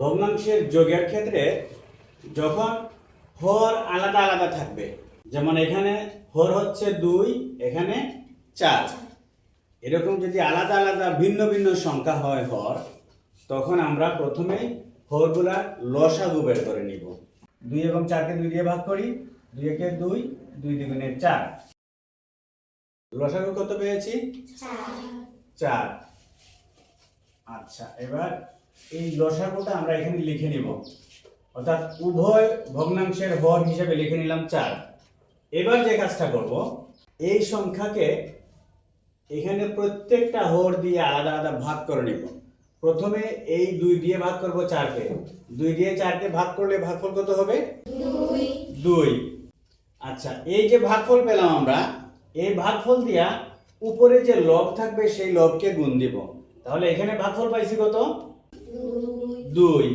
ভগ্নাংশের যোগের ক্ষেত্রে যখন হর আলাদা আলাদা থাকবে যেমন এখানে হর হচ্ছে দুই এখানে চার। এরকম যদি আলাদা আলাদা ভিন্ন ভিন্ন সংখ্যা হয় হর তখন আমরা প্রথমে হরগুলা লসাগু বের করে নিব। দুই এবং চারকে দুই দিয়ে ভাগ করি দুই একে দুই দুই দ্বিগুণে চার। লসাগু কত পেয়েছি? চার। আচ্ছা এবার এই লসাগুটা আমরা এখানে লিখে নিব। অর্থাৎ উভয় ভগ্নাংশের হর হিসেবে লিখে নিলাম চার। এবার যে কাজটা করব, এই সংখ্যাকে এখানে প্রত্যেকটা হর দিয়ে আলাদা আলাদা ভাগ করে নিব। প্রথমে এই দুই দিয়ে ভাগ করব চারকে। দুই দিয়ে চারকে ভাগ করলে ভাগফল কত হবে? দুই। আচ্ছা এই যে ভাগফল পেলাম আমরা, এই ভাগফল দিয়া উপরে যে লব থাকবে সেই লবকে গুণ দিব। তাহলে এখানে ভাগফল পাইছি কত? দুই।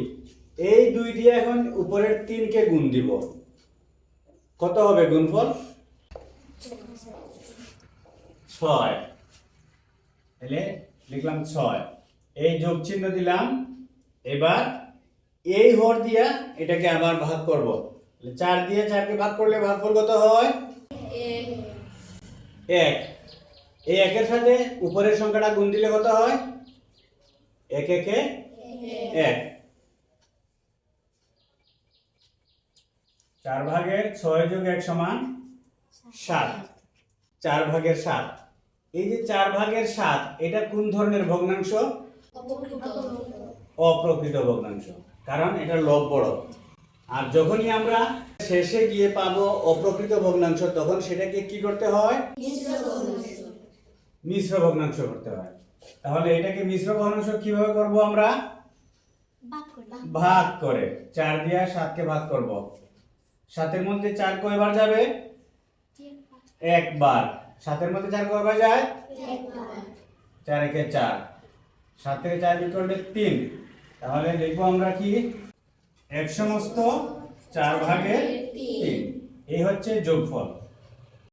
এই দুই দিয়ে এখন উপরের তিনকে গুণ দিব। কত হবে গুণফল? ছয়। তাহলে লিখলাম ছয়। এই যোগ চিহ্ন দিলাম। এবার এই হর দিয়া এটাকে আবার ভাগ করব। চার দিয়ে চারকে ভাগ করলে ভাগফল কত হয়? এক। এই একের সাথে উপরের সংখ্যাটা গুণ দিলে কত হয়? এক একে এক। চার ভাগের ছয় যোগ এক সমান সাত। চার ভাগের সাত। এই যে চার ভাগের সাত এটা কোন ধরনের ভগ্নাংশ? অপ্রকৃত ভগ্নাংশ। কারণ এটা লব বড়। আর যখনই আমরা শেষে গিয়ে পাবো অপ্রকৃত ভগ্নাংশ তখন সেটাকে কি করতে হয়? মিশ্র ভগ্নাংশ করতে হয়। তাহলে এটাকে মিশ্র ভগ্নাংশ কীভাবে করব আমরা? ভাগ করে। চার দিয়ে সাতকে ভাগ করব। সাতের মধ্যে চার কয়বার যাবে? একবার। সাতের মধ্যে চার কয়বার যায়? চার একে চার। সাত থেকে চার বিয়োগ করলে তিন। তাহলে লিখব আমরা কি? এক সমস্ত চার ভাগের তিন। এই হচ্ছে যোগফল।